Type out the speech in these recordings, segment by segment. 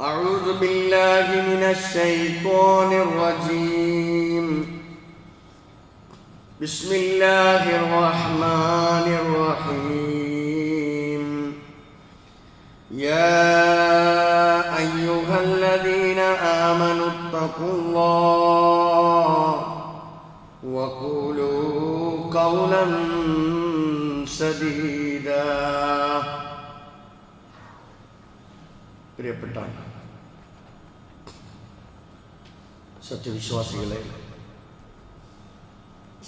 أعوذ بالله من الشيطان الرجيم بسم الله الرحمن الرحيم يا أيها الذين آمنوا اتقوا الله وقولوا قولا سديدا പ്രിയപ്പെട്ട സത്യവിശ്വാസികളെ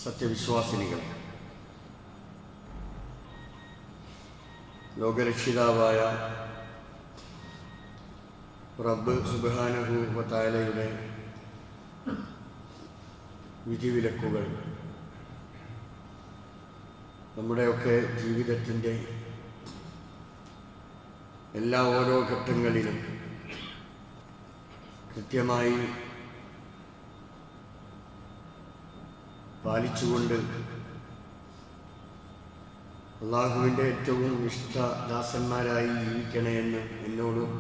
സത്യവിശ്വാസിനികളെ. ലോകരക്ഷിതാവായ റബ്ബ് സുബാനഹുവത്തായാലയുടെ വിധിവിലക്കുകൾ നമ്മുടെയൊക്കെ ജീവിതത്തിന്റെ എല്ലാ ഓരോ ഘട്ടങ്ങളിലും കൃത്യമായി പാലിച്ചുകൊണ്ട് അള്ളാഹുവിന്റെ ഏറ്റവും ഇഷ്ടദാസന്മാരായി ജീവിക്കണേ എന്ന് എന്നോടും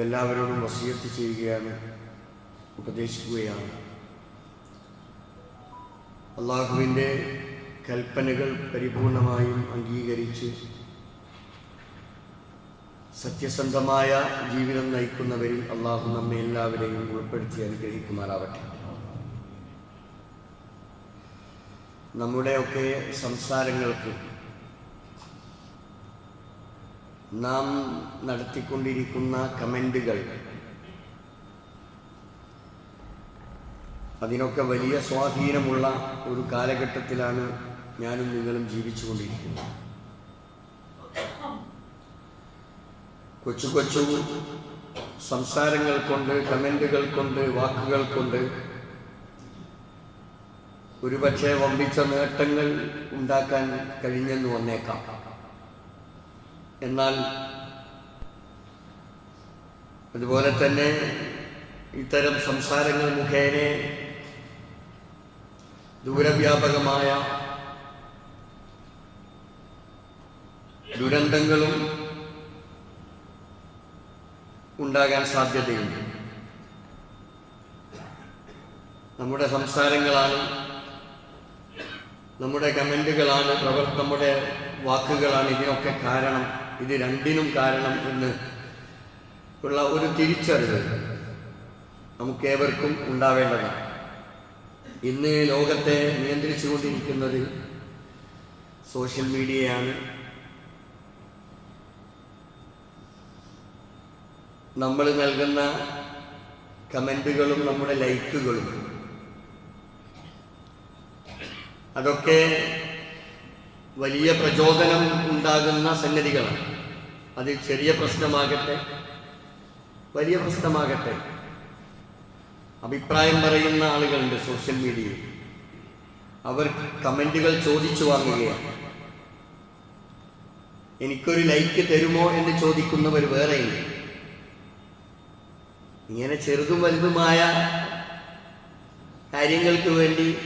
എല്ലാവരോടും വസീയത്ത് ചെയ്യുകയാണ് ഉപദേശിക്കുകയാണ്. അള്ളാഹുവിന്റെ കൽപ്പനകൾ പരിപൂർണമായും അംഗീകരിച്ച് സത്യസന്ധമായ ജീവിതം നയിക്കുന്നവരിൽ അള്ളാഹു നമ്മെ എല്ലാവരെയും ഉൾപ്പെടുത്തി അനുഗ്രഹിക്കുമാറാവട്ടെ. നമ്മുടെയൊക്കെ സംസാരങ്ങൾക്ക് നാം നടത്തിക്കൊണ്ടിരിക്കുന്ന കമന്റുകൾ അതിനൊക്കെ വലിയ സ്വാധീനമുള്ള ഒരു കാലഘട്ടത്തിലാണ് ഞാനും നിങ്ങളും ജീവിച്ചുകൊണ്ടിരിക്കുന്നത്. കൊച്ചു കൊച്ചു സംസാരങ്ങൾ കൊണ്ട് കമന്റുകൾ കൊണ്ട് വാക്കുകൾ കൊണ്ട് ഒരുപക്ഷെ വമ്പിച്ച നേട്ടങ്ങൾ ഉണ്ടാക്കാൻ കഴിഞ്ഞെന്ന് വന്നേക്കാം. എന്നാൽ അതുപോലെ തന്നെ ഇത്തരം സംസാരങ്ങൾ മുഖേന ദൂരവ്യാപകമായ ദുരന്തങ്ങളും ഉണ്ടാകാൻ സാധ്യതയുണ്ട്. നമ്മുടെ സംസാരങ്ങളാണ് നമ്മുടെ കമന്റുകളാണ് പ്രവർ നമ്മുടെ വാക്കുകളാണ് ഇതിനൊക്കെ കാരണം. ഇത് രണ്ടിനും കാരണം എന്ന് ഉള്ള ഒരു തിരിച്ചറിവ് നമുക്കേവർക്കും ഉണ്ടാവേണ്ടതാണ്. ഇന്ന് ലോകത്തെ നിയന്ത്രിച്ചുകൊണ്ടിരിക്കുന്നത് സോഷ്യൽ മീഡിയയാണ്. നമ്മൾ നൽകുന്ന കമന്റുകളും നമ്മുടെ ലൈക്കുകളും അതൊക്കെ വലിയ പ്രചോദനം ഉണ്ടാകുന്ന സംഗതികളാണ് അത് ചെറിയ പ്രശ്നമാകട്ടെ വലിയ പ്രശ്നമാകട്ടെ. അഭിപ്രായം പറയുന്ന ആളുകളുണ്ട് സോഷ്യൽ മീഡിയയിൽ. അവർ കമന്റുകൾ ചോദിച്ചു വാങ്ങുകയാണ്. എനിക്കൊരു ലൈക്ക് തരുമോ എന്ന് ചോദിക്കുന്നവർ വേറെയില്ല. ഇങ്ങനെ ചെറുതും വലുതുമായ കാര്യങ്ങൾക്ക് വേണ്ടി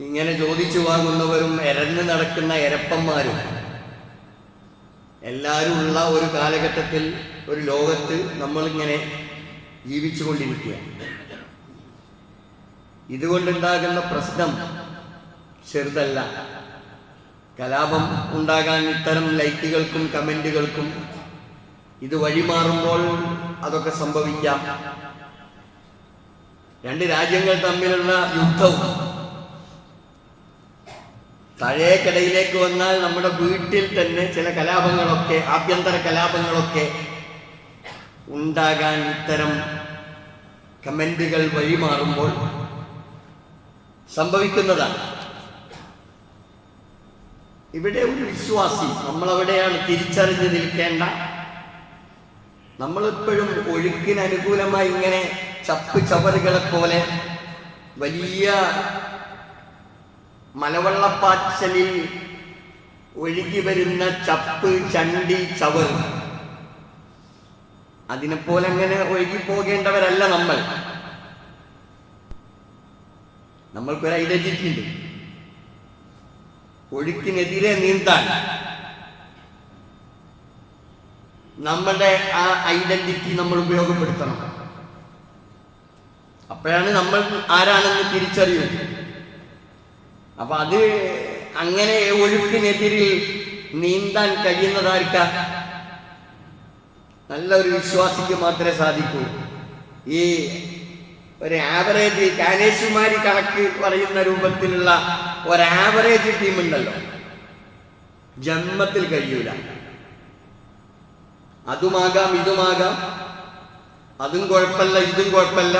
ഇങ്ങനെ ചോദിച്ചു വാങ്ങുന്നവരും എരഞ്ഞു നടക്കുന്ന എരപ്പന്മാരും. എല്ലാവരും ഉള്ള ഒരു കാലഘട്ടത്തിൽ ഒരു ലോകത്ത് നമ്മളിങ്ങനെ ജീവിച്ചുകൊണ്ടിരിക്കുകയാണ് ഇതുകൊണ്ടുണ്ടാകുന്ന പ്രശ്നം ചെറുതല്ല. കലാപം ഉണ്ടാകാൻ ഇത്തരം ലൈക്കുകൾക്കും കമന്റുകൾക്കും ഇത് വഴിമാറുമ്പോൾ അതൊക്കെ സംഭവിക്കാം. രണ്ട് രാജ്യങ്ങൾ തമ്മിലുള്ള യുദ്ധവും തഴയക്കടയിലേക്ക് വന്നാൽ നമ്മുടെ വീട്ടിൽ തന്നെ ചില കലാപങ്ങളൊക്കെ ആഭ്യന്തര കലാപങ്ങളൊക്കെ ഉണ്ടാകാൻ ഇത്തരം കമന്റുകൾ വഴിമാറുമ്പോൾ സംഭവിക്കുന്നതാണ്. ഇവിടെ ഒരു വിശ്വാസി നമ്മളവിടെയാണ് തിരിച്ചറിഞ്ഞ് നിൽക്കേണ്ട. നമ്മളെപ്പോഴും ഒഴുക്കിന് അനുകൂലമായി ഇങ്ങനെ ചപ്പ് ചവറുകളെ പോലെ വലിയ മലവെള്ളപ്പാച്ചലിൽ ഒഴുകി വരുന്ന ചപ്പ് ചണ്ടി ചവർ അതിനെപ്പോലെ അങ്ങനെ ഒഴുകി പോകേണ്ടവരല്ല നമ്മൾ. നമ്മൾക്കൊരു ഐഡന്റിറ്റി ഉണ്ട്. ഒഴുക്കിനെതിരെ നീന്താൻ. നമ്മളുടെ ആ ഐഡന്റിറ്റി നമ്മൾ ഉപയോഗപ്പെടുത്തണം. അപ്പോഴാണ് നമ്മൾ ആരാണെന്ന് തിരിച്ചറിയൂ അപ്പൊ അത് അങ്ങനെ ഒഴുക്കിനെതിരിൽ നീന്താൻ കഴിയുന്നതാർക്ക നല്ല ഒരു വിശ്വാസിക്ക് മാത്രമേ സാധിക്കൂ. ഈ ഒരു ആവറേജ് കാനേശുമാരി കണക്ക് പറയുന്ന രൂപത്തിലുള്ള ഒരു ആവറേജ് ടീം ഉണ്ടല്ലോ. ജന്മത്തിൽ കഴിയൂല. അതുമാകാം ഇതുമാകാം. അതും കുഴപ്പമില്ല ഇതും കുഴപ്പമില്ല.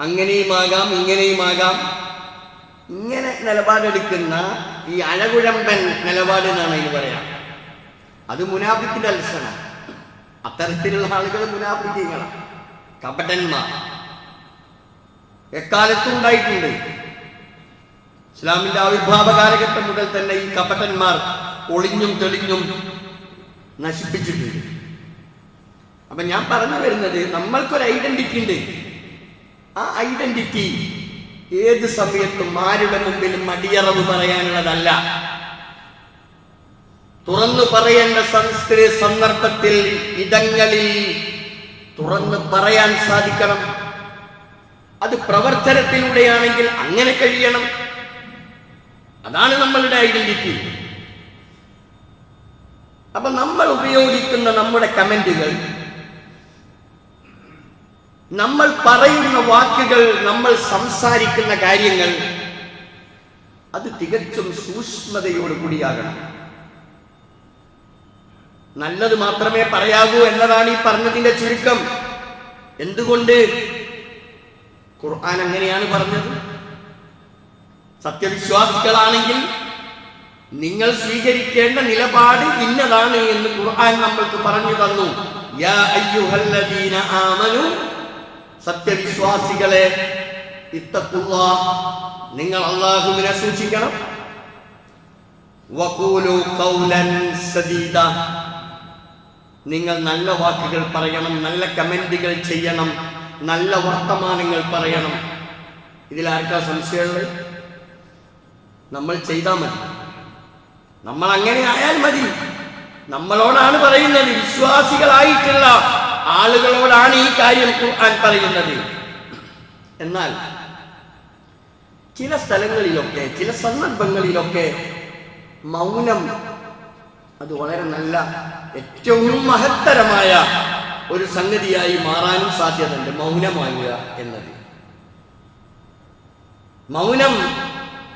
അങ്ങനെയുമാകാം ഇങ്ങനെയുമാകാം. ഇങ്ങനെ നിലപാടെടുക്കുന്ന ഈ അഴകുഴമ്പൻ നിലപാട് എന്നാണ് ഇത് പറയാം. അത് മുനാഫിക്കിന്റെ ലക്ഷണം അത്തരത്തിലുള്ള ആളുകൾ മുനാഫിക്കങ്ങളാണ് കപടന്മാർ. എക്കാലത്തും ഉണ്ടായിട്ടുണ്ട്. ഇസ്ലാമിന്റെ ആവിർഭാവ കാലഘട്ടം മുതൽ തന്നെ ഈ കപടന്മാർ ഒളിഞ്ഞും തെളിഞ്ഞും നശിപ്പിച്ചിട്ടുണ്ട്. അപ്പൊ ഞാൻ പറഞ്ഞു വരുന്നത് നമ്മൾക്കൊരു ഐഡന്റിറ്റി ഉണ്ട്. ആ ഐഡന്റിറ്റി ഏത് സമയത്തും ആരുടെ മുമ്പിലും മടിയറവ് പറയാനുള്ളതല്ല. തുറന്നു പറയേണ്ട സംസ്കൃതി സന്ദർഭത്തിൽ ഇടങ്ങളിൽ തുറന്നു പറയാൻ സാധിക്കണം. അത് പ്രവർത്തനത്തിലൂടെയാണെങ്കിൽ അങ്ങനെ കഴിയണം. അതാണ് നമ്മളുടെ ഐഡന്റിറ്റി. അപ്പൊ നമ്മൾ ഉപയോഗിക്കുന്ന നമ്മുടെ കമന്റുകൾ നമ്മൾ പറയുന്ന വാക്കുകൾ നമ്മൾ സംസാരിക്കുന്ന കാര്യങ്ങൾ അത് തികച്ചും സൂക്ഷ്മതയോട് കൂടിയാകണം. നല്ലത് മാത്രമേ പറയാവൂ എന്നതാണ് ഈ പറഞ്ഞതിന്റെ ചുരുക്കം. എന്തുകൊണ്ട് ഖുർആൻ അങ്ങനെയാണ് പറഞ്ഞത്? സത്യവിശ്വാസികളാണെങ്കിൽ നിങ്ങൾ സ്വീകരിക്കേണ്ട നിലപാട് ഇന്നതാണ് എന്ന് ഖുർആൻ നമ്മൾക്ക് പറഞ്ഞു തന്നു. യാ അയ്യുഹല്ലദീന സത്യവിശ്വാസികളെ ഇത്തഖുല്ലാ നിങ്ങൾ അള്ളാഹുവിനെ സൂക്ഷിക്കണം. വഖൂലു ഖൗലൻ സദീദ. നിങ്ങൾ നല്ല വാക്കുകൾ പറയണം നല്ല കമന്റുകൾ ചെയ്യണം നല്ല വർത്തമാനങ്ങൾ പറയണം. ഇതിലാർക്കാ സംശയമുള്ളത്? നമ്മൾ ചെയ്താൽ മതി. നമ്മൾ അങ്ങനെ ആയാൽ മതി. നമ്മളോടാണ് പറയുന്നത് വിശ്വാസികളായിട്ടുള്ള ആളുകളോടാണ് ഈ കാര്യം ഖുർആൻ പറയുന്നത്. എന്നാൽ ചില സ്ഥലങ്ങളിലൊക്കെ ചില സന്ദർഭങ്ങളിലൊക്കെ മൗനം അത് വളരെ നല്ല ഏറ്റവും മഹത്തരമായ ഒരു സംഗതിയായി മാറാനും സാധ്യതയുണ്ട് മൗനമാകുക എന്നത്. മൗനം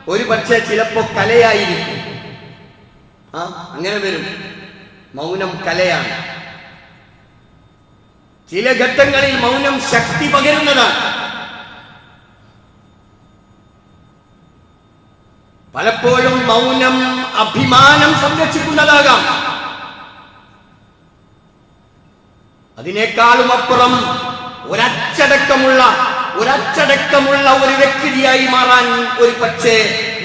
ഒരു പക്ഷേ ചിലപ്പോ കലയായിരിക്കും. ആ അങ്ങനെ വരും. മൗനം കലയാണ്. ചില ഘട്ടങ്ങളിൽ മൗനം ശക്തി പകരുന്നതാണ്. പലപ്പോഴും മൗനം അഭിമാനം സംരക്ഷിക്കുന്നതാകാം. അതിനേക്കാളും അപ്പുറം ഒരച്ചടക്കമുള്ള ഒരച്ചടക്കമുള്ള ഒരു വ്യക്തിയായി മാറാൻ ഒരു പക്ഷേ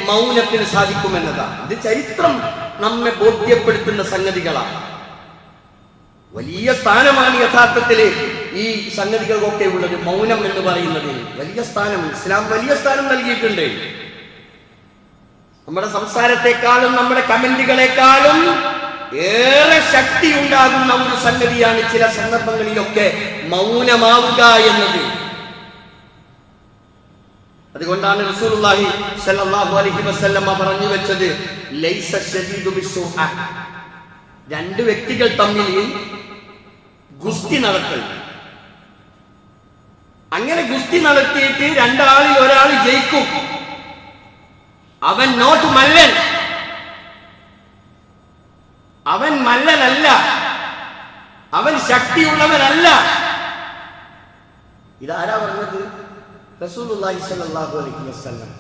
മൗനത്തിന് സാധിക്കുമെന്നതാണ്. അത് ചരിത്രം നമ്മെ ബോധ്യപ്പെടുത്തുന്ന സംഗതികളാണ്. വലിയ സ്ഥാനമാണ് യഥാർത്ഥത്തിൽ ഈ സംഗതികൾക്കൊക്കെ ഉള്ളത് മൗനം എന്ന് പറയുന്നത്. വലിയ സ്ഥാനം ഇസ്ലാം വലിയ സ്ഥാനം നൽകിയിട്ടുണ്ട്. നമ്മുടെ സംസാരത്തെക്കാളും നമ്മുടെ കമന്റുകളെക്കാളും ഏറെ ശക്തി ഉണ്ടാകുന്ന ഒരു സംഗതിയാണ് ചില സന്ദർഭങ്ങളിലൊക്കെ മൗനമാവുക എന്നത്. അതുകൊണ്ടാണ് റസൂലുള്ളാഹി അലൈഹി പറഞ്ഞു വെച്ചത് ലൈസ രണ്ട് വ്യക്തികൾ തമ്മിൽ ഗുസ്തി നടത്തൽ. അങ്ങനെ ഗുസ്തി നടത്തിയിട്ട് രണ്ടാളിൽ ഒരാൾ ജയിക്കും. അവൻ നോട്ട് മല്ലൻ. അവൻ മല്ലനല്ല. അവൻ ശക്തിയുള്ളവനല്ല. ഇതാരാ പറഞ്ഞത്?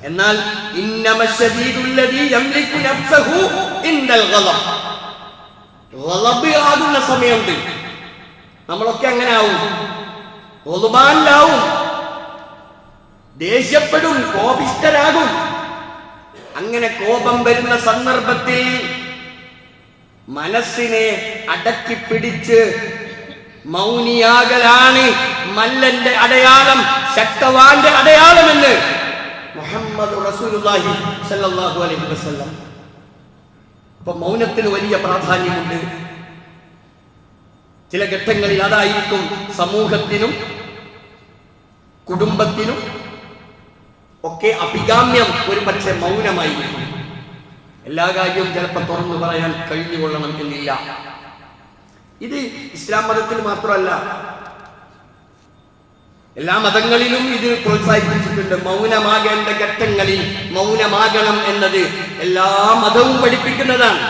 എന്നാൽ സമയമുണ്ട്. നമ്മളൊക്കെ അങ്ങനെ ആവും ഒതുമാനിലാവും ദേഷ്യപ്പെടും കോപിഷ്ടരാകും അങ്ങനെ കോപം വരുന്ന സന്ദർഭത്തിൽ മനസ്സിനെ അടക്കി പിടിച്ച് മൗനിയാകലാണ് മല്ലന്റെ അടയാളം ശക്തവാന്റെ അടയാളമെന്ന് മുഹമ്മദ് റസൂലുള്ളാഹി അലൈഹി വസല്ലം. അപ്പൊ മൗനത്തിന് വലിയ പ്രാധാന്യമുണ്ട്. ചില ഘട്ടങ്ങളിൽ അതായിരിക്കും സമൂഹത്തിനും കുടുംബത്തിനും ഒക്കെ അഭികാമ്യം ഒരു പക്ഷെ മൗനമായിരിക്കും. എല്ലാ കാര്യവും ചിലപ്പോൾ തുറന്നു പറയാൻ കഴിഞ്ഞുകൊള്ളണം എന്നില്ല ഇത് ഇസ്ലാം മതത്തിൽ മാത്രമല്ല. എല്ലാ മതങ്ങളിലും ഇത് പ്രോത്സാഹിപ്പിച്ചിട്ടുണ്ട്. മൗനമാകേണ്ട ഘട്ടങ്ങളിൽ മൗനമാകണം എന്നത് എല്ലാ മതവും പഠിപ്പിക്കുന്നതാണ്.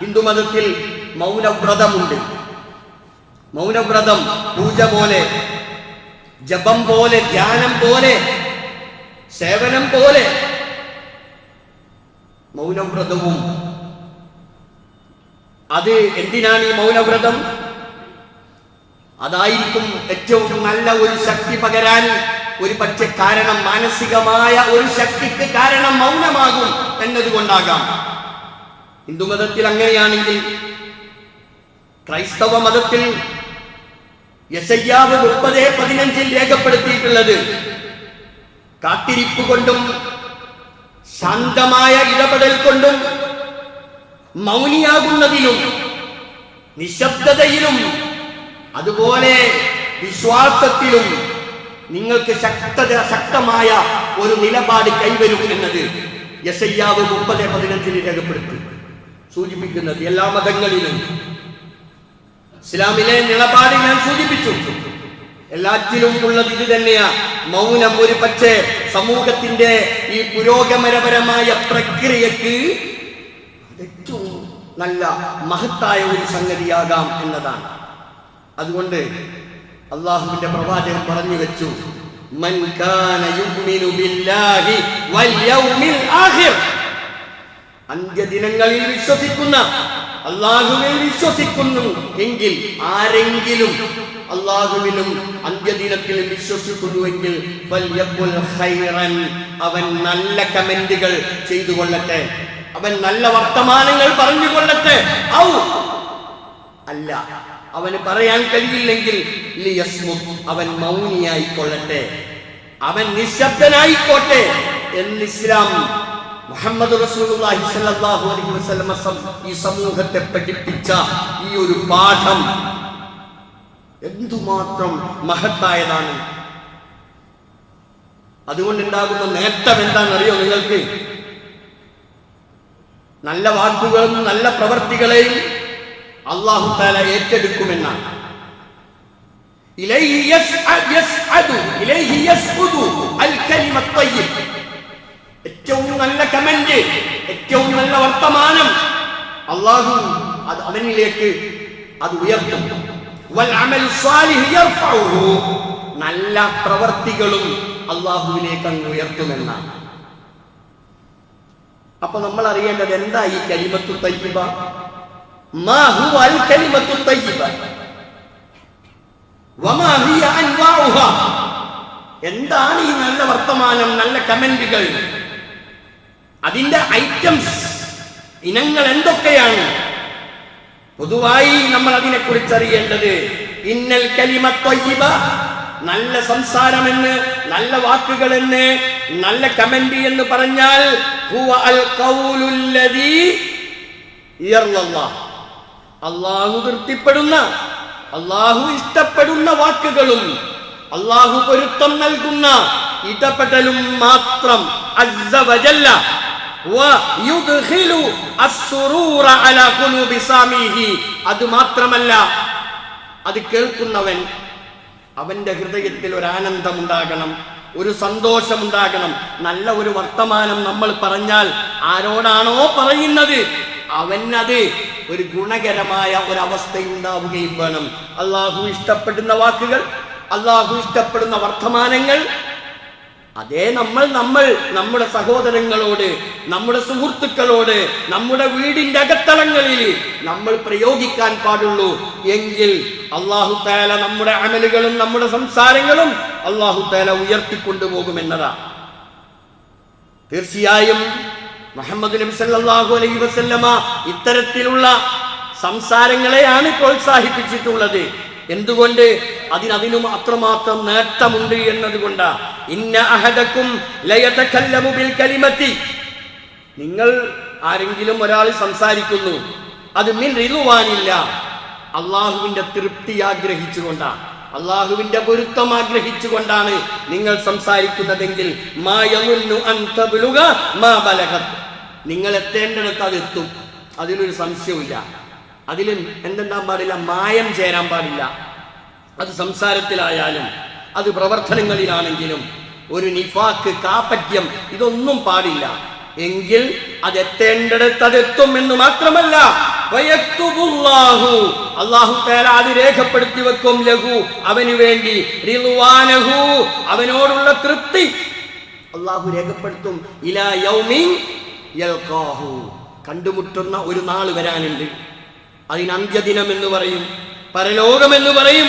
ഹിന്ദു മതത്തിൽ മൗനവ്രതമുണ്ട്. മൗനവ്രതം പൂജ പോലെ ജപം പോലെ ധ്യാനം പോലെ സേവനം പോലെ മൗനവ്രതവും. അത് എന്തിനാണ് ഈ മൗനവ്രതം? അതായിരിക്കും ഏറ്റവും നല്ല ഒരു ശക്തി പകരാൻ ഒരു പക്ഷെ കാരണം മാനസികമായ ഒരു ശക്തിക്ക് കാരണം മൗനമാകും എന്നതുകൊണ്ടാകാം. ഹിന്ദുമതത്തിൽ അങ്ങനെയാണെങ്കിൽ ക്രൈസ്തവ മതത്തിൽ യശയ്യാവ് മുപ്പത് പതിനഞ്ചിൽ രേഖപ്പെടുത്തിയിട്ടുള്ളത്. കാത്തിരിപ്പ് കൊണ്ടും ശാന്തമായ ഇടപെടൽ കൊണ്ടും മൗനിയാകുന്നതിലും നിശബ്ദതയിലും അതുപോലെ വിശ്വാസത്തിലും നിങ്ങൾക്ക് ശക്തത ശക്തമായ ഒരു നിലപാട് കൈവരും എന്നത് യശയ്യാവ് മുപ്പത് പതിനഞ്ചിൽ രേഖപ്പെടുത്തി സൂചിപ്പിക്കുന്നത് എല്ലാ മതങ്ങളിലും ഇസ്ലാമിലെ നിലപാട് ഞാൻ സൂചിപ്പിച്ചു. എല്ലാറ്റിലും ഉള്ളത് ഇത് തന്നെയാ. മൗനം ഒരു പക്ഷേ സമൂഹത്തിന്റെ ഈ പുരോഗമനപരമായ പ്രക്രിയക്ക് ഏറ്റവും നല്ല മഹത്തായ ഒരു സംഗതിയാകാം എന്നതാണ്. അതുകൊണ്ട് അള്ളാഹുവിന്റെ പ്രവാചകൻ പറഞ്ഞു വെച്ചു അന്ത്യദിനങ്ങളിൽ വിശ്വസിക്കുന്ന അള്ളാഹുവിൽ വിശ്വസിക്കുന്നു. എങ്കിൽ ആരെങ്കിലും അള്ളാഹുവിലും അന്ത്യദിനത്തിലും വിശ്വസിക്കുന്നുവെങ്കിൽ അവൻ നല്ല കമന്റുകൾ ചെയ്തു കൊള്ളട്ടെ അവൻ നല്ല വർത്തമാനങ്ങൾ പറഞ്ഞു കൊള്ളട്ടെ ഔ! അല്ല അവന് പറയാൻ കഴിയില്ലെങ്കിൽ അവൻ മൗനിയായിക്കൊള്ളട്ടെ. അവൻ നിശബ്ദനായിക്കോട്ടെ. എന്ന് ഇസ്ലാം മുഹമ്മദ് റസൂലുള്ളാഹി അലൈഹി വസല്ലമ ഈ സമൂഹത്തെ പഠിപ്പിച്ച ഈ ഒരു പാഠം എന്തുമാത്രം മഹത്തായതാണ് അതുകൊണ്ടുണ്ടാകുന്ന നേട്ടം എന്താണെന്നറിയോ നിങ്ങൾക്ക് നല്ല വാക്കുകളും നല്ല പ്രവർത്തികളെയും അള്ളാഹു താല ഏറ്റെടുക്കുമെന്നാണ് ഇലൈഹി യസ്അ- യസ്അദു, ഇലൈഹി യസ്ഉദു അൽ കലിമത്ത് ത്വയ്യിബ്. ഏറ്റവും നല്ല കമന്റ് ഏറ്റവും നല്ല വർത്തമാനം. അള്ളാഹു അത് അവനിലേക്ക് അത് ഉയർത്തും. നല്ല പ്രവർത്തികളും അള്ളാഹുവിലേക്ക് അങ്ങ് ഉയർത്തുമെന്നാണ്. അപ്പൊ നമ്മൾ അറിയേണ്ടത് എന്താ ഈ കലിമത്തു തയ്യിബ? കലിമത്തു എന്താണ് ഈ നല്ല വർത്തമാനം നല്ല കമന്റുകൾ? അതിന്റെ ഐറ്റംസ് ഇനങ്ങൾ എന്തൊക്കെയാണ് പൊതുവായി നമ്മൾ അതിനെക്കുറിച്ച് അറിയേണ്ടത് ഇന്നൽ കലിമ ത്വയ്യിബ നല്ല സംസാരമെന്ന് നല്ല വാക്കുകൾ എന്ന് നല്ല കമന്റ് എന്ന് പറഞ്ഞാൽ. അള്ളാഹു തൃപ്തിപ്പെടുന്ന അള്ളാഹു ഇഷ്ടപ്പെടുന്ന വാക്കുകളും അള്ളാഹു പൊരുത്തം നൽകുന്ന ഇടപെടലും മാത്രം അത് മാത്രമല്ല അത് കേൾക്കുന്നവൻ അവന്റെ ഹൃദയത്തിൽ ഒരു ആനന്ദം ഉണ്ടാകണം ഒരു സന്തോഷമുണ്ടാകണം. നല്ല ഒരു വർത്തമാനം നമ്മൾ പറഞ്ഞാൽ ആരോടാണോ പറയുന്നത്? അവനത് ഒരു ഗുണകരമായ ഒരവസ്ഥയുണ്ടാവുകയും വേണം. അള്ളാഹു ഇഷ്ടപ്പെടുന്ന വാക്കുകൾ അള്ളാഹു ഇഷ്ടപ്പെടുന്ന വർത്തമാനങ്ങൾ അതേ നമ്മൾ നമ്മൾ നമ്മുടെ സഹോദരങ്ങളോട് നമ്മുടെ സുഹൃത്തുക്കളോട് നമ്മുടെ വീടിന്റെ അകത്തളങ്ങളിൽ നമ്മൾ പ്രയോഗിക്കാൻ പാടുള്ളൂ. എങ്കിൽ അള്ളാഹു താല നമ്മുടെ അമലുകളും നമ്മുടെ സംസാരങ്ങളും അള്ളാഹു താല ഉയർത്തിക്കൊണ്ടുപോകുമെന്നതാ. തീർച്ചയായും മുഹമ്മദ് നബി സല്ലല്ലാഹു അലൈഹി വസല്ലമ ഇത്തരത്തിലുള്ള സംസാരങ്ങളെയാണ് പ്രോത്സാഹിപ്പിച്ചിട്ടുള്ളത്. എന്തുകൊണ്ട് അതിനതിനും അത്രമാത്രം നേട്ടമുണ്ട് എന്നതുകൊണ്ടാ. ഇന്ന അഹദക്കും ലയതകല്ലമു ബിൽ കലിമത്തി. നിങ്ങൾ ആരെങ്കിലും ഒരാൾ സംസാരിക്കുന്നു അത് മിൻ റിലുവാനില്ല അള്ളാഹുവിന്റെ തൃപ്തി ആഗ്രഹിച്ചുകൊണ്ടാണ് അള്ളാഹുവിന്റെ പൊരുത്തം ആഗ്രഹിച്ചുകൊണ്ടാണ് നിങ്ങൾ സംസാരിക്കുന്നതെങ്കിൽ. നിങ്ങൾ എത്തേണ്ടിടത്ത് അത് എത്തും അതിലൊരു സംശയവുമില്ല. അതിൽ എന്തെന്താൻ പാടില്ല മായം ചേരാൻ പാടില്ല. അത് സംസാരത്തിലായാലും അത് പ്രവർത്തനങ്ങളിലാണെങ്കിലും ഒരു നിഫാക്ക് കാപ്പറ്റ്യം ഇതൊന്നും പാടില്ല. എങ്കിൽ അത് എത്തേണ്ടിടത്ത് അതെത്തും എന്ന് മാത്രമല്ല അള്ളാഹു തആല അത് രേഖപ്പെടുത്തി വെക്കും ലഹു അവന് വേണ്ടി അവനോടുള്ള തൃപ്തി. അള്ളാഹു രേഖപ്പെടുത്തും ഇലാ കണ്ടുമുട്ടുന്ന ഒരു നാൾ വരാനുണ്ട്. അതിന് അന്ത്യദിനം എന്ന് പറയും പരലോകം എന്ന് പറയും.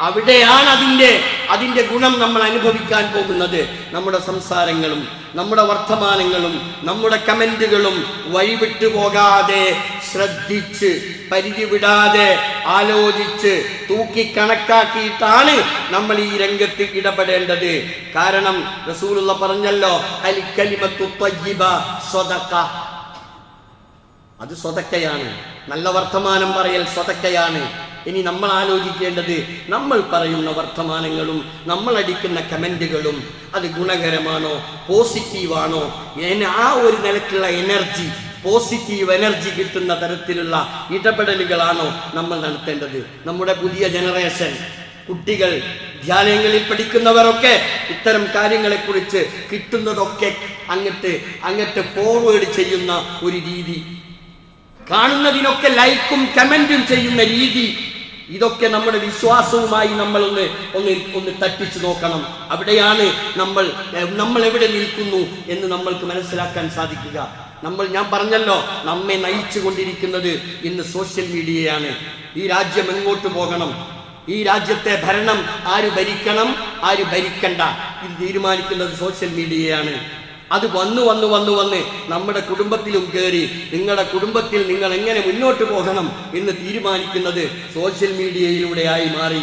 അവിടെയാണ് അതിന്റെ അതിന്റെ ഗുണം നമ്മൾ അനുഭവിക്കാൻ പോകുന്നത്. നമ്മുടെ സംസാരങ്ങളും നമ്മുടെ വർത്തമാനങ്ങളും നമ്മുടെ കമന്റുകളും വഴിവിട്ടു പോകാതെ ശ്രദ്ധിച്ച് പരിധി വിടാതെ ആലോചിച്ച് തൂക്കി കണക്കാക്കിയിട്ടാണ് നമ്മൾ ഈ രംഗത്ത് ഇടപെടേണ്ടത്. കാരണം റസൂലുള്ള പറഞ്ഞല്ലോ അലിക്കലിമത്തു അത് സ്വതക്കയാണ്. നല്ല വർത്തമാനം പറയൽ സ്വതക്കയാണ്. ഇനി നമ്മൾ ആലോചിക്കേണ്ടത് നമ്മൾ പറയുന്ന വർത്തമാനങ്ങളും നമ്മൾ അടിക്കുന്ന കമന്റുകളും അത് ഗുണകരമാണോ പോസിറ്റീവാണോ? ആ ഒരു നിലക്കുള്ള എനർജി പോസിറ്റീവ് എനർജി കിട്ടുന്ന തരത്തിലുള്ള ഇടപെടലുകളാണോ നമ്മൾ നടത്തേണ്ടത്. നമ്മുടെ പുതിയ ജനറേഷൻ കുട്ടികൾ വിദ്യാലയങ്ങളിൽ പഠിക്കുന്നവരൊക്കെ ഇത്തരം കാര്യങ്ങളെക്കുറിച്ച് കിട്ടുന്നതൊക്കെ അങ്ങട്ട് അങ്ങട്ട് ഫോർവേഡ് ചെയ്യുന്ന ഒരു രീതി. കാണുന്നതിനൊക്കെ ലൈക്കും കമന്റും ചെയ്യുന്ന രീതി. ഇതൊക്കെ നമ്മുടെ വിശ്വാസവുമായി നമ്മൾ ഒന്ന് ഒന്ന് ഒന്ന് തട്ടിച്ചു നോക്കണം. അവിടെയാണ് നമ്മൾ നമ്മൾ എവിടെ നിൽക്കുന്നു എന്ന് നമ്മൾക്ക് മനസ്സിലാക്കാൻ സാധിക്കുക. നമ്മൾ ഞാൻ പറഞ്ഞല്ലോ നമ്മെ നയിച്ചു കൊണ്ടിരിക്കുന്നത് ഇന്ന് സോഷ്യൽ മീഡിയയാണ്. ഈ രാജ്യം എങ്ങോട്ട് പോകണം? ഈ രാജ്യത്തെ ഭരണം ആര് ഭരിക്കണം? ആര് ഭരിക്കണ്ട? ഇത് തീരുമാനിക്കുന്നത് സോഷ്യൽ മീഡിയയാണ്. അത് വന്നു വന്നു വന്നു വന്ന് നമ്മുടെ കുടുംബത്തിലും കയറി നിങ്ങളുടെ കുടുംബത്തിൽ നിങ്ങൾ എങ്ങനെ മുന്നോട്ട് പോകണം എന്ന് തീരുമാനിക്കുന്നത് സോഷ്യൽ മീഡിയയിലൂടെയായി മാറി.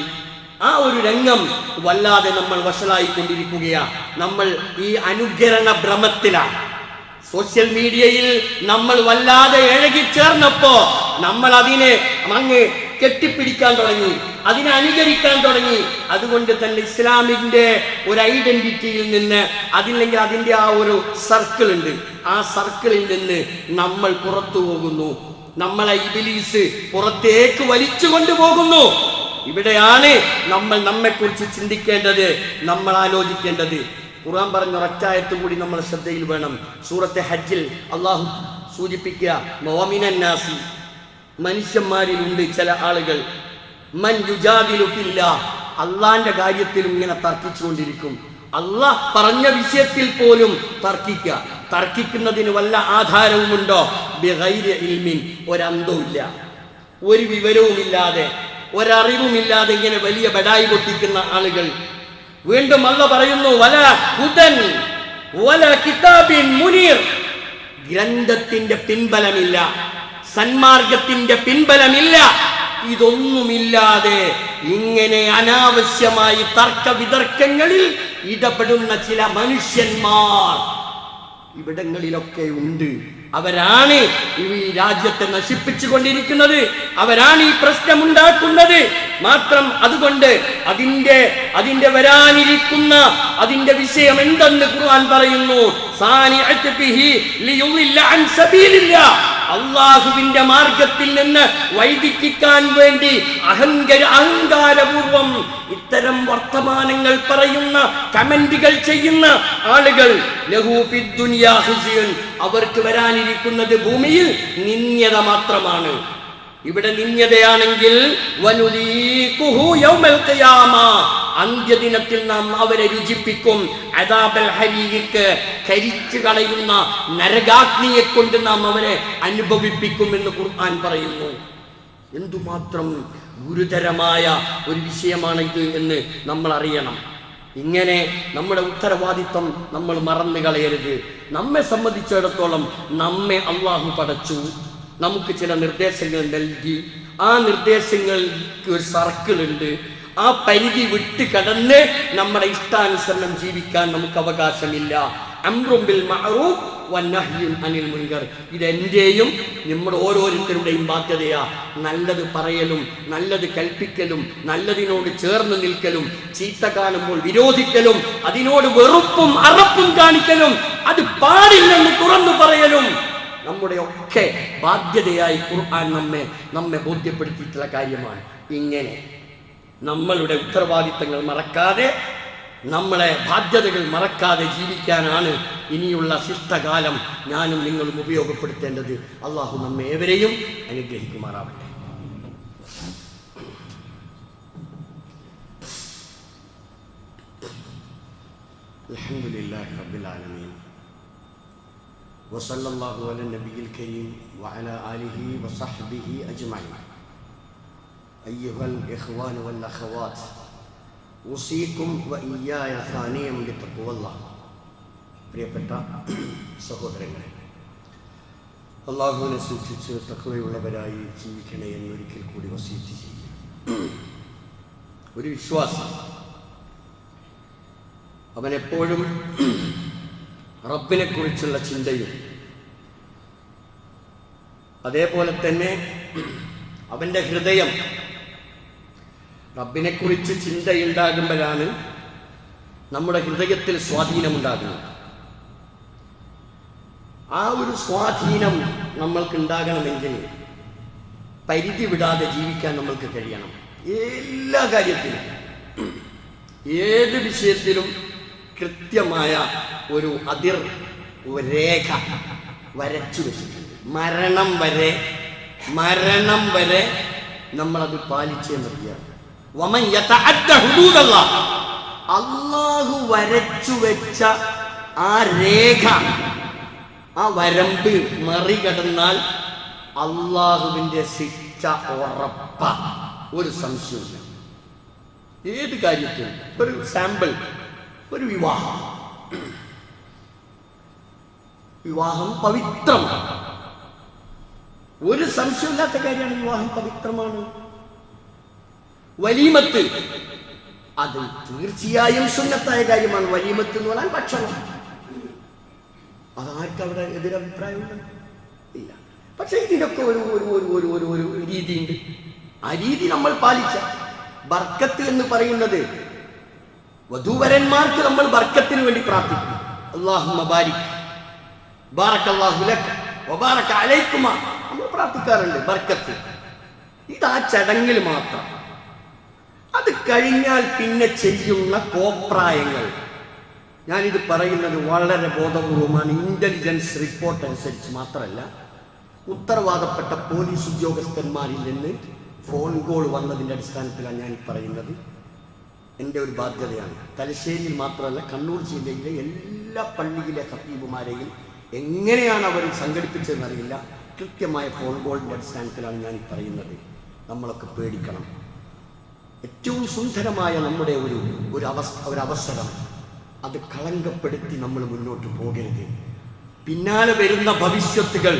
ആ ഒരു രംഗം വല്ലാതെ നമ്മൾ വഷളായിക്കൊണ്ടിരിക്കുകയാണ് നമ്മൾ ഈ അനുകരണ ഭ്രമത്തിലാണ്. സോഷ്യൽ മീഡിയയിൽ നമ്മൾ വല്ലാതെ ഇഴകിച്ചേർന്നപ്പോ നമ്മൾ അതിനെ അങ്ങ് കെട്ടിപ്പിടിക്കാൻ തുടങ്ങി അതിനെ അനുകരിക്കാൻ തുടങ്ങി. അതുകൊണ്ട് തന്നെ ഇസ്ലാമിന്റെ ഒരു ഐഡന്റിറ്റിയിൽ നിന്ന് അതില്ലെങ്കിൽ അതിന്റെ ആ ഒരു സർക്കിൾ ഉണ്ട്. ആ സർക്കിളിൽ നിന്ന് നമ്മൾ പുറത്തു പോകുന്നു. നമ്മളെ ഇബിലീസ് പുറത്തേക്ക് വലിച്ചു കൊണ്ടുപോകുന്നു. ഇവിടെയാണ് നമ്മൾ നമ്മെ നമ്മെക്കുറിച്ച് ചിന്തിക്കേണ്ടത് നമ്മൾ ആലോചിക്കേണ്ടത്. ഖുർആൻ പറഞ്ഞ ഒരച്ചായത്ത് കൂടി നമ്മൾ ശ്രദ്ധയിൽ വേണം. സൂറത്തെ ഹജ്ജിൽ അള്ളാഹു സൂചിപ്പിക്കുക മോമിനാസി മനുഷ്യന്മാരിലുണ്ട് ചില ആളുകൾ. മൻ യുജാദിലു ഫില്ലാ. അള്ളാന്റെ കാര്യത്തിൽ ഇങ്ങനെ തർക്കിച്ചുകൊണ്ടിരിക്കും. അള്ളാഹ് പറഞ്ഞ വിഷയത്തിൽ പോലും തർക്കിക്കുക തർക്കിക്കുന്നതിന് വല്ല ആധാരവുമുണ്ടോ? ഇൽമിൻ. ഒരന്തവുമില്ല. ഒരു വിവരവുമില്ലാതെ ഒരറിവുമില്ലാതെ ഇങ്ങനെ വലിയ ബടായി പൊട്ടിക്കുന്ന ആളുകൾ. വീണ്ടും അല്ല പറയുന്നു വല ഹുദൻ വല കിതാബിൻ മുനീർ. ഗ്രന്ഥത്തിന്റെ പിൻബലമില്ല. സന്മാർഗത്തിന്റെ പിൻബലമില്ല. ഇതൊന്നുമില്ലാതെ ഇങ്ങനെ അനാവശ്യമായി തർക്ക വിതർക്കങ്ങളിൽ ഇടപെടുന്ന ചില മനുഷ്യന്മാർ ഇവിടങ്ങളിലൊക്കെ ഉണ്ട്. അവരാണ് ഈ രാജ്യത്തെ നശിപ്പിച്ചു കൊണ്ടിരിക്കുന്നത് അവരാണ് ഈ പ്രശ്നമുണ്ടാക്കുന്നത്. മാത്രം അതുകൊണ്ട് അതിന്റെ അതിന്റെ വരാനിരിക്കുന്ന അതിന്റെ വിഷയം എന്തെന്ന് ഖുർആൻ പറയുന്നു? അള്ളാഹുവിന്റെ മാർഗത്തിൽ നിന്ന് വൈദിക്കാൻ വേണ്ടി അഹങ്കാര അഹങ്കാരപൂർവം ഇത്തരം വർത്തമാനങ്ങൾ പറയുന്ന കമന്റുകൾ ചെയ്യുന്ന ആളുകൾ. അവർക്ക് വരാനിരിക്കുന്നത് ഭൂമിയിൽ നിന്ദ്യത മാത്രമാണ് ഇവിടെ നിന്ദ്യതയാണെങ്കിൽ. അന്ത്യദിനത്തിൽ നാം അവരെ രുചിപ്പിക്കും. അദാബൽ ഹരിക്ക് കരിച്ചു കളയുന്ന നരകാഗ്നിയെ കൊണ്ട് നാം അവരെ അനുഭവിപ്പിക്കും എന്ന് ഖുർആൻ പറയുന്നു. എന്തുമാത്രം ഗുരുതരമായ ഒരു വിഷയമാണ് ഇത് എന്ന് നമ്മൾ അറിയണം. ഇങ്ങനെ നമ്മുടെ ഉത്തരവാദിത്വം നമ്മൾ മറന്നു കളയരുത്. നമ്മെ സംബന്ധിച്ചിടത്തോളം നമ്മെ അള്ളാഹു പടച്ചു. നമുക്ക് ചില നിർദ്ദേശങ്ങൾ നൽകി. ആ നിർദ്ദേശങ്ങൾക്ക് ഒരു സർക്കിൾ ഉണ്ട് ആ പരിധി വിട്ട് കടന്ന് നമ്മുടെ ഇഷ്ടാനുസരണം ജീവിക്കാൻ നമുക്ക് അവകാശമില്ല. അമ്രുംബിൽ വന്നഹ്യുൻ അനിൽ മുൻകർ. ഇതെന്റെയും നമ്മുടെ ഓരോരുത്തരുടെയും ബാധ്യതയാ. നല്ലത് പറയലും നല്ലത് കൽപ്പിക്കലും നല്ലതിനോട് ചേർന്ന് നിൽക്കലും ചീത്ത കാണുമ്പോൾ വിരോധിക്കലും അതിനോട് വെറുപ്പും അറപ്പും കാണിക്കലും അത് പാടില്ലെന്ന് തുറന്നു പറയലും. നമ്മുടെ ഒക്കെ ബാധ്യതയായി ഖുർആൻ നമ്മെ നമ്മെ ബോധ്യപ്പെടുത്തിയിട്ടുള്ള കാര്യമാണ്. ഇങ്ങനെ നമ്മളുടെ ഉത്തരവാദിത്തങ്ങൾ മറക്കാതെ നമ്മളെ ബാധ്യതകൾ മറക്കാതെ ജീവിക്കാനാണ് ഇനിയുള്ള ശിഷ്ടകാലം ഞാനും നിങ്ങളും ഉപയോഗപ്പെടുത്തേണ്ടത് അള്ളാഹു നമ്മെ ഏവരെയും അനുഗ്രഹിക്കുമാറാവട്ടെ الحمد لله رب العالمين وصلى الله على النبي الكريم وعلى آله وصحبه أجمعين أيها الإخوان والأخوات أوصيكم وإياي ثانيا بتقوى الله പ്രിയപ്പെട്ട സഹോദരങ്ങളെ അള്ളാഹുവിനെ സൂക്ഷിച്ച് തക്കവയുള്ളവരായി ജീവിക്കണേ എന്നൊരിക്കൽ കൂടി വസീറ്റ് ചെയ്യും ഒരു വിശ്വാസം അവൻ എപ്പോഴും റബ്ബിനെ കുറിച്ചുള്ള ചിന്തയും അതേപോലെ തന്നെ അവൻ്റെ ഹൃദയം റബ്ബിനെ കുറിച്ച് ചിന്തയുണ്ടാകുമ്പോഴാണ് നമ്മുടെ ഹൃദയത്തിൽ സ്വാധീനമുണ്ടാകുന്നത്. ആ ഒരു സ്വാധീനം നമ്മൾക്ക് ഉണ്ടാകണമെങ്കിൽ പരിധി വിടാതെ ജീവിക്കാൻ നമ്മൾക്ക് കഴിയണം. എല്ലാ കാര്യത്തിലും ഏത് വിഷയത്തിലും കൃത്യമായ ഒരു അതിർ രേഖ വരച്ചു വെച്ചിട്ടുണ്ട്. മരണം വരെ മരണം വരെ നമ്മളത് പാലിച്ചേ മതിയാണ്. അള്ളാഹു വരച്ചു വെച്ച ആ രേഖ ആ വരമ്പ് മറികടന്നാൽ അള്ളാഹുവിന്റെ ശിക്ഷ ഉറപ്പ. ഒരു സംശയമില്ല ഏത് കാര്യത്തിലും ഒരു സാമ്പിൾ ഒരു വിവാഹം. വിവാഹം പവിത്രമാണ്. ഒരു സംശയമില്ലാത്ത കാര്യമാണ് വിവാഹം പവിത്രമാണ്. വലീമത്ത്. അത് തീർച്ചയായും സുന്നത്തായ കാര്യമാണ്. വലീമത്ത് എന്ന് പറഞ്ഞാൽ ഭക്ഷണം. അതാർക്ക് അവിടെ എതിരഭിപ്രായമുണ്ട്? ഇല്ല. പക്ഷെ ഇതിനൊക്കെ ഒരു ഒരു ഒരു ഒരു ഒരു ഒരു രീതിയുണ്ട്. ആ രീതി നമ്മൾ പാലിച്ച ബർക്കത്ത് എന്ന് പറയുന്നത് വധൂവരന്മാർക്ക് നമ്മൾ ബർക്കത്തിന് വേണ്ടി പ്രാർത്ഥിക്കും. അള്ളാഹു മബാരിക് ബാറക് അള്ളാഹു ലക് വബാറക നമ്മൾ പ്രാർത്ഥിക്കാറുണ്ട് ബർക്കത്ത്. ഇത് ആ ചടങ്ങിൽ മാത്രം. അത് കഴിഞ്ഞാൽ പിന്നെ ചെയ്യുന്ന കോപ്രായങ്ങൾ. ഞാനിത് പറയുന്നത് വളരെ ബോധപൂർവമാണ്. ഇന്റലിജൻസ് റിപ്പോർട്ട് അനുസരിച്ച് മാത്രമല്ല ഉത്തരവാദപ്പെട്ട പോലീസ് ഉദ്യോഗസ്ഥന്മാരിൽ നിന്ന് ഫോൺ കോൾ വന്നതിന്റെ അടിസ്ഥാനത്തിലാണ് ഞാൻ പറയുന്നത്. എന്റെ ഒരു ബാധ്യതയാണ്. തലശ്ശേരിയിൽ മാത്രമല്ല കണ്ണൂർ ജില്ലയിലെ എല്ലാ പള്ളിയിലെ ഹത്തീബുമാരെയും എങ്ങനെയാണ് അവർ സംഘടിപ്പിച്ചതെന്നറിയില്ല. കൃത്യമായ ഫോൺ കോളിന്റെ അടിസ്ഥാനത്തിലാണ് ഞാൻ പറയുന്നത്. നമ്മളൊക്കെ പേടിക്കണം. ഏറ്റവും സുന്ദരമായ നമ്മുടെ ഒരു ഒരു അവസ്ഥ ഒരു അവസരം. അത് കളങ്കപ്പെടുത്തി നമ്മൾ മുന്നോട്ട് പോകരുത്. പിന്നാലെ വരുന്ന ഭവിഷ്യത്തുകൾ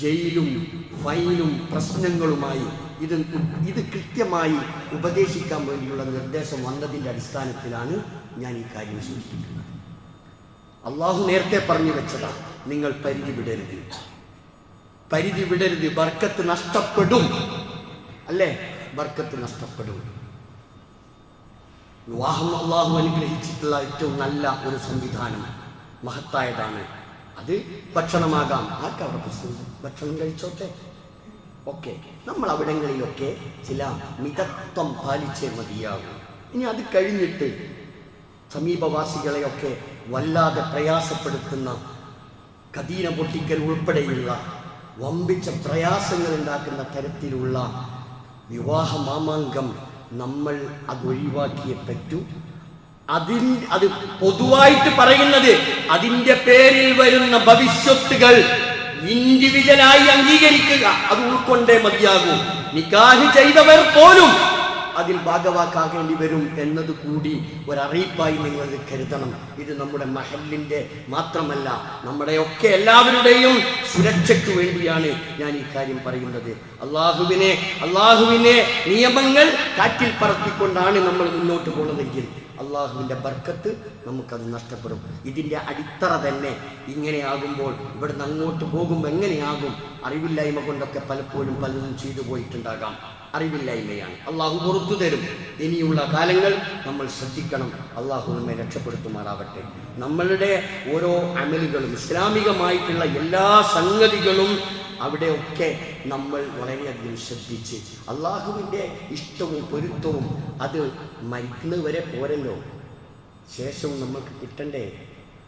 ജയിലും ഫൈനും പ്രശ്നങ്ങളുമായി ഇത് ഇത് കൃത്യമായി ഉപദേശിക്കാൻ വേണ്ടിയുള്ള നിർദ്ദേശം വന്നതിന്റെ അടിസ്ഥാനത്തിലാണ് ഞാൻ ഈ കാര്യം സൂചിപ്പിക്കുന്നത്. അള്ളാഹു നേരത്തെ പറഞ്ഞു വെച്ചതാണ് നിങ്ങൾ പരിധി വിടരുത്. പരിധി വിടരുത് ബർക്കത്ത് നഷ്ടപ്പെടും. അല്ലേ? ബർക്കത്ത് നഷ്ടപ്പെടും. വിവാഹം അള്ളാഹു അനുഗ്രഹിച്ചിട്ടുള്ള ഏറ്റവും നല്ല ഒരു സംവിധാനം മഹത്തായതാണ്. അത് ഭക്ഷണമാകാം. ആർക്കവിടെ പ്രശ്നം? ഭക്ഷണം കഴിച്ചോട്ടെ? ഓക്കെ. നമ്മൾ അവിടങ്ങളിലൊക്കെ ചില മിതത്വം പാലിച്ചേ മതിയാകും. ഇനി അത് കഴിഞ്ഞിട്ട് സമീപവാസികളെയൊക്കെ വല്ലാതെ പ്രയാസപ്പെടുത്തുന്ന കദീന പൊട്ടിക്കൽ ഉൾപ്പെടെയുള്ള വമ്പിച്ച പ്രയാസങ്ങൾ ഉണ്ടാക്കുന്ന തരത്തിലുള്ള വിവാഹ മാമാങ്കം നമ്മൾ അത് ഒഴിവാക്കിയേ പറ്റൂ. അതിൽ അത് പൊതുവായിട്ട് പറയുന്നത് അതിന്റെ പേരിൽ വരുന്ന ഭവിഷ്യത്തുകൾ ഇൻഡിവിജ്വലായി അംഗീകരിക്കുക. അത് ഉൾക്കൊണ്ടേ മതിയാകൂ. നിക്കാഹ് ചെയ്തവർ പോലും അതിൽ ഭാഗവാക്കാകേണ്ടി വരും എന്നത് കൂടി ഒരറിയിപ്പായി നിങ്ങൾ കരുതണം. ഇത് നമ്മുടെ മഹലിന്റെ മാത്രമല്ല നമ്മുടെയൊക്കെ എല്ലാവരുടെയും സുരക്ഷയ്ക്ക് വേണ്ടിയാണ് ഞാൻ ഈ കാര്യം പറയുന്നത്. അള്ളാഹുവിനെ അള്ളാഹുവിനെ നിയമങ്ങൾ കാറ്റിൽ പറത്തിക്കൊണ്ടാണ് നമ്മൾ മുന്നോട്ട് പോകുന്നതെങ്കിൽ അള്ളാഹുവിന്റെ ബർക്കത്ത് നമുക്കത് നഷ്ടപ്പെടും. ഇതിന്റെ അടിത്തറ തന്നെ ഇങ്ങനെയാകുമ്പോൾ ഇവിടുന്ന് അങ്ങോട്ട് പോകുമ്പോൾ എങ്ങനെയാകും അറിവില്ലായ്മ കൊണ്ടൊക്കെ പലപ്പോഴും പലതും ചെയ്തു പോയിട്ടുണ്ടാകാം. അറിവില്ലായ്മയാണ്. അള്ളാഹു പുറത്തു തരും. ഇനിയുള്ള കാലങ്ങൾ നമ്മൾ ശ്രദ്ധിക്കണം. അള്ളാഹു നമ്മെ രക്ഷപ്പെടുത്തുമാറാവട്ടെ. നമ്മളുടെ ഓരോ അമലുകളും ഇസ്ലാമികമായിട്ടുള്ള എല്ലാ സംഗതികളും അവിടെയൊക്കെ നമ്മൾ വളരെയധികം ശ്രദ്ധിച്ച് അള്ളാഹുവിന്റെ ഇഷ്ടവും പൊരുത്തവും അത് മരിക്കുന്നത് വരെ പോരല്ലോ. ശേഷവും നമ്മൾക്ക് കിട്ടണ്ടേ?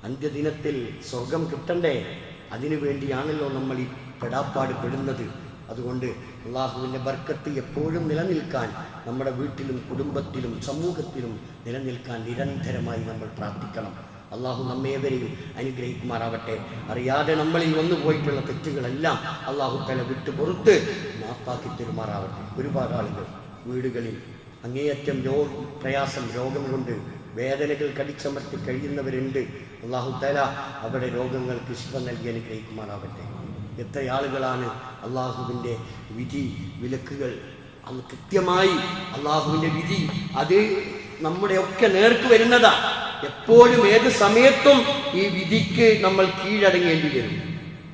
അന്ത്യദിനത്തിൽ സ്വർഗം കിട്ടണ്ടേ? അതിനു വേണ്ടിയാണല്ലോ നമ്മൾ ഈ പെടാപ്പാട് പെടുന്നത്. അതുകൊണ്ട് അള്ളാഹുവിന്റെ ബർക്കത്ത് എപ്പോഴും നിലനിൽക്കാൻ നമ്മുടെ വീട്ടിലും കുടുംബത്തിലും സമൂഹത്തിലും നിലനിൽക്കാൻ നിരന്തരമായി നമ്മൾ പ്രാർത്ഥിക്കണം. അള്ളാഹു നമ്മേവരെയും അനുഗ്രഹിക്കുമാറാവട്ടെ. അറിയാതെ നമ്മളിൽ വന്നു പോയിട്ടുള്ള തെറ്റുകളെല്ലാം അള്ളാഹു തല വിട്ടു പുറത്ത് മാപ്പാക്കി തരുമാറാവട്ടെ. ഒരുപാട് ആളുകൾ വീടുകളിൽ അങ്ങേയറ്റം രോ പ്രയാസം രോഗം കൊണ്ട് വേദനകൾ കടിച്ചമർത്തി കഴിയുന്നവരുണ്ട്. അള്ളാഹു തല അവിടെ രോഗങ്ങൾക്ക് ശിവ നൽകി അനുഗ്രഹിക്കുമാറാവട്ടെ. എത്ര ആളുകളാണ് അള്ളാഹുവിന്റെ വിധി വിലക്കുകൾ? അത് കൃത്യമായി അള്ളാഹുവിന്റെ വിധി അത് നമ്മുടെ ഒക്കെ നേർക്ക് വരുന്നതാ. എപ്പോഴും ഏത് സമയത്തും ഈ വിധിക്ക് നമ്മൾ കീഴടങ്ങേണ്ടി വരും.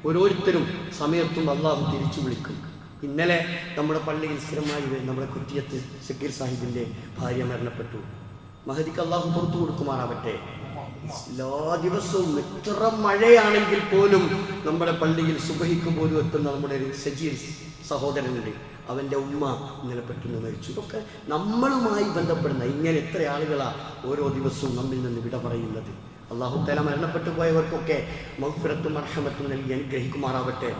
ഓരോരുത്തരും സമയത്തും അള്ളാഹു തിരിച്ചു വിളിക്കും. ഇന്നലെ നമ്മുടെ പള്ളിയിൽ സ്ഥിരമായി നമ്മുടെ കുറ്റിയത്ത് സക്കീർ സാഹിബിന്റെ ഭാര്യ മരണപ്പെട്ടു. മഹദിക്ക് അള്ളാഹു പുറത്തു കൊടുക്കുമാറാവട്ടെ. എല്ലാ ദിവസവും എത്ര മഴയാണെങ്കിൽ പോലും നമ്മുടെ പള്ളിയിൽ സുബഹിക്ക് പോലും എത്തുന്ന നമ്മുടെ ഒരു സജീർ സഹോദരനുണ്ട്. അവന്റെ ഉമ്മ ഇന്നലെ പെട്ടെന്ന് മരിച്ചു. ഇതൊക്കെ നമ്മളുമായി ബന്ധപ്പെടുന്ന ഇങ്ങനെ എത്ര ആളുകളാ ഓരോ ദിവസവും നമ്മിൽ നിന്ന് വിട പറയുന്നത്. അള്ളാഹു തല മരണപ്പെട്ടു പോയവർക്കൊക്കെ മൗഫിറത്തും അർഹമത്തും നൽകി അനുഗ്രഹിക്കുമാറാവട്ടെ.